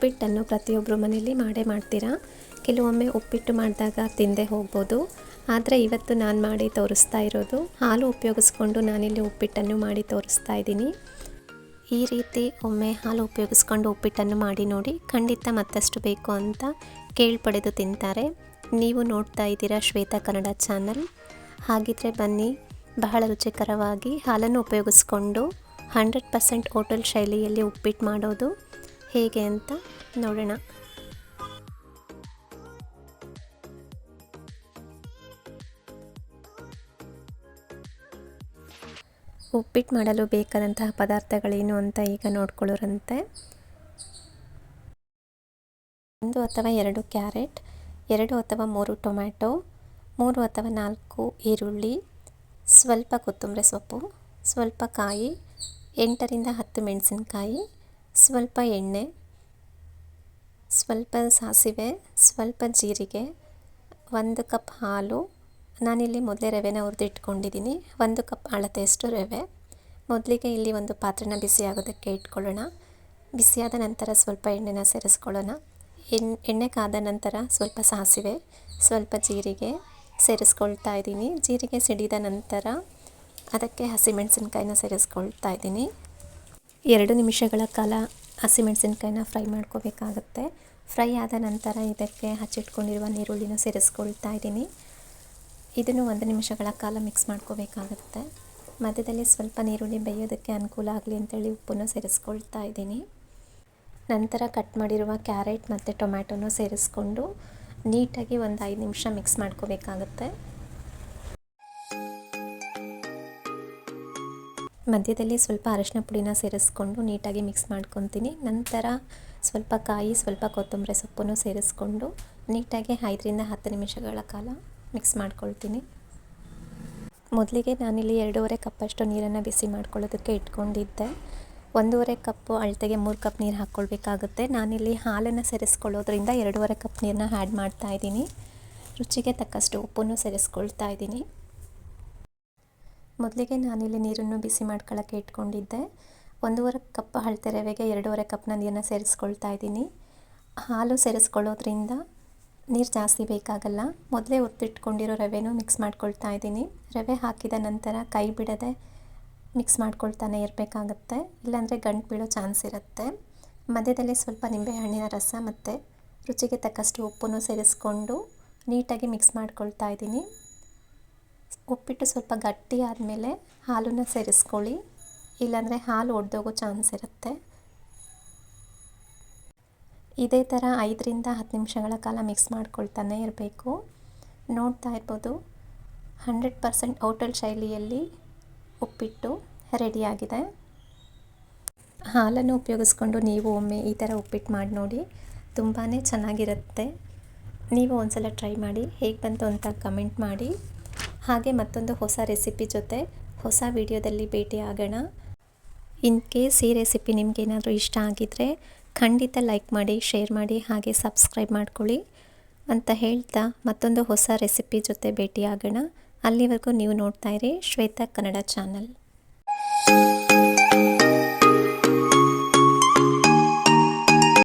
ಉಪ್ಪಿಟ್ಟನ್ನು ಪ್ರತಿಯೊಬ್ಬರು ಮನೆಯಲ್ಲಿ ಮಾಡೇ ಮಾಡ್ತೀರಾ? ಕೆಲವೊಮ್ಮೆ ಉಪ್ಪಿಟ್ಟು ಮಾಡಿದಾಗ ತಿಂದೇ ಹೋಗ್ಬೋದು. ಆದರೆ ಇವತ್ತು ನಾನು ಮಾಡಿ ತೋರಿಸ್ತಾ ಇರೋದು, ಹಾಲು ಉಪಯೋಗಿಸ್ಕೊಂಡು ನಾನಿಲ್ಲಿ ಉಪ್ಪಿಟ್ಟನ್ನು ಮಾಡಿ ತೋರಿಸ್ತಾ ಇದ್ದೀನಿ. ಈ ರೀತಿ ಒಮ್ಮೆ ಹಾಲು ಉಪಯೋಗಿಸ್ಕೊಂಡು ಉಪ್ಪಿಟ್ಟನ್ನು ಮಾಡಿ ನೋಡಿ, ಖಂಡಿತ ಮತ್ತಷ್ಟು ಬೇಕು ಅಂತ ಕೇಳ್ಪಡೆದು ತಿಂತಾರೆ. ನೀವು ನೋಡ್ತಾ ಇದ್ದೀರಾ ಶ್ವೇತಾ ಕನ್ನಡ ಚಾನಲ್. ಹಾಗಿದ್ರೆ ಬನ್ನಿ, ಬಹಳ ರುಚಿಕರವಾಗಿ ಹಾಲನ್ನು ಉಪಯೋಗಿಸ್ಕೊಂಡು ಹಂಡ್ರೆಡ್ ಪರ್ಸೆಂಟ್ ಹೋಟೆಲ್ ಶೈಲಿಯಲ್ಲಿ ಉಪ್ಪಿಟ್ಟು ಮಾಡೋದು. ಹೇಗೆ ಅಂತ ನೋಡೋಣ. ಉಪ್ಪಿಟ್ಟು ಮಾಡಲು ಬೇಕಾದಂತಹ ಪದಾರ್ಥಗಳೇನು ಅಂತ ಈಗ ನೋಡ್ಕೊಳ್ಳೋರಂತೆ. ಒಂದು ಅಥವಾ ಎರಡು ಕ್ಯಾರೆಟ್, ಎರಡು ಅಥವಾ ಮೂರು ಟೊಮ್ಯಾಟೊ, ಮೂರು ಅಥವಾ ನಾಲ್ಕು ಈರುಳ್ಳಿ, ಸ್ವಲ್ಪ ಕೊತ್ತಂಬರಿ ಸೊಪ್ಪು, ಸ್ವಲ್ಪ ಕಾಯಿ, ಎಂಟರಿಂದ ಹತ್ತು ಮೆಣಸಿನ್ಕಾಯಿ ಸ್ವಲ್ಪ ಎಣ್ಣೆ, ಸ್ವಲ್ಪ ಸಾಸಿವೆ, ಸ್ವಲ್ಪ ಜೀರಿಗೆ, ಒಂದು ಕಪ್ ಹಾಲು. ನಾನಿಲ್ಲಿ ಮೊದಲೇ ರವೆನ ಹುರಿದಿಟ್ಕೊಂಡಿದ್ದೀನಿ. ಒಂದು ಕಪ್ ಅಳತೆಯಷ್ಟು ರವೆ. ಮೊದಲಿಗೆ ಇಲ್ಲಿ ಒಂದು ಪಾತ್ರೆನ ಬಿಸಿ ಆಗೋದಕ್ಕೆ ಇಟ್ಕೊಳ್ಳೋಣ. ಬಿಸಿಯಾದ ನಂತರ ಸ್ವಲ್ಪ ಎಣ್ಣೆನ ಸೇರಿಸ್ಕೊಳ್ಳೋಣ. ಎಣ್ಣೆ ಎಣ್ಣೆ ಕಾದ ನಂತರ ಸ್ವಲ್ಪ ಸಾಸಿವೆ, ಸ್ವಲ್ಪ ಜೀರಿಗೆ ಸೇರಿಸ್ಕೊಳ್ತಾ ಇದ್ದೀನಿ. ಜೀರಿಗೆ ಸಿಡಿದ ನಂತರ ಅದಕ್ಕೆ ಹಸಿಮೆಣಸಿನ್ಕಾಯಿನ ಸೇರಿಸ್ಕೊಳ್ತಾ ಇದ್ದೀನಿ. ಎರಡು ನಿಮಿಷಗಳ ಕಾಲ ಹಸಿಮೆಣಸಿನ್ಕಾಯಿನ ಫ್ರೈ ಮಾಡ್ಕೋಬೇಕಾಗತ್ತೆ. ಫ್ರೈ ಆದ ನಂತರ ಇದಕ್ಕೆ ಹಚ್ಚಿಟ್ಕೊಂಡಿರುವ ನೀರುಳ್ಳಿನ ಸೇರಿಸ್ಕೊಳ್ತಾ ಇದ್ದೀನಿ. ಇದನ್ನು ಒಂದು ನಿಮಿಷಗಳ ಕಾಲ ಮಿಕ್ಸ್ ಮಾಡ್ಕೋಬೇಕಾಗುತ್ತೆ. ಮಧ್ಯದಲ್ಲಿ ಸ್ವಲ್ಪ ನೀರುಳ್ಳಿ ಬೇಯೋದಕ್ಕೆ ಅನುಕೂಲ ಆಗಲಿ ಅಂತೇಳಿ ಉಪ್ಪನ್ನು ಸೇರಿಸ್ಕೊಳ್ತಾ ಇದ್ದೀನಿ. ನಂತರ ಕಟ್ ಮಾಡಿರುವ ಕ್ಯಾರೆಟ್ ಮತ್ತು ಟೊಮ್ಯಾಟೊನೂ ಸೇರಿಸ್ಕೊಂಡು ನೀಟಾಗಿ ಒಂದು ಐದು ನಿಮಿಷ ಮಿಕ್ಸ್ ಮಾಡ್ಕೋಬೇಕಾಗತ್ತೆ. ಮಧ್ಯದಲ್ಲಿ ಸ್ವಲ್ಪ ಅರಶಿನ ಪುಡಿನ ಸೇರಿಸ್ಕೊಂಡು ನೀಟಾಗಿ ಮಿಕ್ಸ್ ಮಾಡ್ಕೊತೀನಿ. ನಂತರ ಸ್ವಲ್ಪ ಕಾಯಿ, ಸ್ವಲ್ಪ ಕೊತ್ತಂಬರಿ ಸೊಪ್ಪನ್ನು ಸೇರಿಸ್ಕೊಂಡು ನೀಟಾಗಿ ಐದರಿಂದ ಹತ್ತು ನಿಮಿಷಗಳ ಕಾಲ ಮಿಕ್ಸ್ ಮಾಡ್ಕೊಳ್ತೀನಿ. ಮೊದಲಿಗೆ ನಾನಿಲ್ಲಿ ಎರಡೂವರೆ ಕಪ್ಪಷ್ಟು ನೀರನ್ನು ಬಿಸಿ ಮಾಡ್ಕೊಳ್ಳೋದಕ್ಕೆ ಇಟ್ಕೊಂಡಿದ್ದೆ. ಒಂದೂವರೆ ಕಪ್ಪು ಅಳತೆಗೆ ಮೂರು ಕಪ್ ನೀರು ಹಾಕ್ಕೊಳ್ಬೇಕಾಗುತ್ತೆ. ನಾನಿಲ್ಲಿ ಹಾಲನ್ನು ಸೇರಿಸ್ಕೊಳ್ಳೋದ್ರಿಂದ ಎರಡೂವರೆ ಕಪ್ ನೀರನ್ನ ಆ್ಯಡ್ ಮಾಡ್ತಾ ಇದ್ದೀನಿ. ರುಚಿಗೆ ತಕ್ಕಷ್ಟು ಉಪ್ಪನ್ನು ಸೇರಿಸ್ಕೊಳ್ತಾ ಇದ್ದೀನಿ. ಮೊದಲಿಗೆ ನಾನಿಲ್ಲಿ ನೀರನ್ನು ಬಿಸಿ ಮಾಡ್ಕೊಳ್ಳೋಕ್ಕೆ ಇಟ್ಕೊಂಡಿದ್ದೆ. ಒಂದೂವರೆ ಕಪ್ ಅಳತೆ ರವೆಗೆ ಎರಡೂವರೆ ಕಪ್ನ ನೀರನ್ನ ಸೇರಿಸ್ಕೊಳ್ತಾ ಇದ್ದೀನಿ. ಹಾಲು ಸೇರಿಸ್ಕೊಳ್ಳೋದ್ರಿಂದ ನೀರು ಜಾಸ್ತಿ ಬೇಕಾಗಲ್ಲ. ಮೊದಲೇ ಹುರಿದಿಟ್ಕೊಂಡಿರೋ ರವೆನೂ ಮಿಕ್ಸ್ ಮಾಡ್ಕೊಳ್ತಾ ಇದ್ದೀನಿ. ರವೆ ಹಾಕಿದ ನಂತರ ಕೈ ಬಿಡದೆ ಮಿಕ್ಸ್ ಮಾಡ್ಕೊಳ್ತಾನೆ ಇರಬೇಕಾಗತ್ತೆ. ಇಲ್ಲಾಂದರೆ ಗಂಟು ಬೀಳೋ ಚಾನ್ಸ್ ಇರುತ್ತೆ. ಮಧ್ಯದಲ್ಲಿ ಸ್ವಲ್ಪ ನಿಂಬೆಹಣ್ಣಿನ ರಸ ಮತ್ತು ರುಚಿಗೆ ತಕ್ಕಷ್ಟು ಉಪ್ಪನ್ನು ಸೇರಿಸ್ಕೊಂಡು ನೀಟಾಗಿ ಮಿಕ್ಸ್ ಮಾಡ್ಕೊಳ್ತಾ ಇದ್ದೀನಿ. ಉಪ್ಪಿಟ್ಟು ಸ್ವಲ್ಪ ಗಟ್ಟಿ ಆದಮೇಲೆ ಹಾಲನ್ನು ಸೇರಿಸ್ಕೊಳ್ಳಿ. ಇಲ್ಲಾಂದರೆ ಹಾಲು ಒಡೆದೋಗೋ ಚಾನ್ಸ್ ಇರುತ್ತೆ. ಇದೇ ಥರ ಐದರಿಂದ ಹತ್ತು ನಿಮಿಷಗಳ ಕಾಲ ಮಿಕ್ಸ್ ಮಾಡ್ಕೊಳ್ತಾನೆ ಇರಬೇಕು. ನೋಡ್ತಾ ಇರ್ಬೋದು, ಹಂಡ್ರೆಡ್ ಪರ್ಸೆಂಟ್ ಹೋಟೆಲ್ ಶೈಲಿಯಲ್ಲಿ ಉಪ್ಪಿಟ್ಟು ರೆಡಿಯಾಗಿದೆ ಹಾಲನ್ನು ಉಪಯೋಗಿಸ್ಕೊಂಡು ನೀವು ಒಮ್ಮೆ ಈ ಥರ ಉಪ್ಪಿಟ್ಟು ಮಾಡಿ ನೋಡಿ ತುಂಬಾ ಚೆನ್ನಾಗಿರುತ್ತೆ. ನೀವು ಒಂದ್ಸಲ ಟ್ರೈ ಮಾಡಿ, ಹೇಗೆ ಬಂತು ಅಂತ ಕಮೆಂಟ್ ಮಾಡಿ. ಹಾಗೆ ಮತ್ತೊಂದು ಹೊಸ ರೆಸಿಪಿ ಜೊತೆ ಹೊಸ ವಿಡಿಯೋದಲ್ಲಿ ಭೇಟಿ ಆಗೋಣ. ಇನ್ ಕೇಸ್ ಈ ರೆಸಿಪಿ ನಿಮಗೇನಾದರೂ ಇಷ್ಟ ಆಗಿದ್ದರೆ ಖಂಡಿತ ಲೈಕ್ ಮಾಡಿ, ಶೇರ್ ಮಾಡಿ, ಹಾಗೆ ಸಬ್ಸ್ಕ್ರೈಬ್ ಮಾಡ್ಕೊಳ್ಳಿ. ಅಂತ ಹೇಳ್ತಾ ಮತ್ತೊಂದು ಹೊಸ ರೆಸಿಪಿ ಜೊತೆ ಭೇಟಿ ಆಗೋಣ. ಅಲ್ಲಿವರೆಗೂ ನೀವು ನೋಡ್ತಾ ಇರಿ ಶ್ವೇತಾ ಕನ್ನಡ ಚಾನಲ್.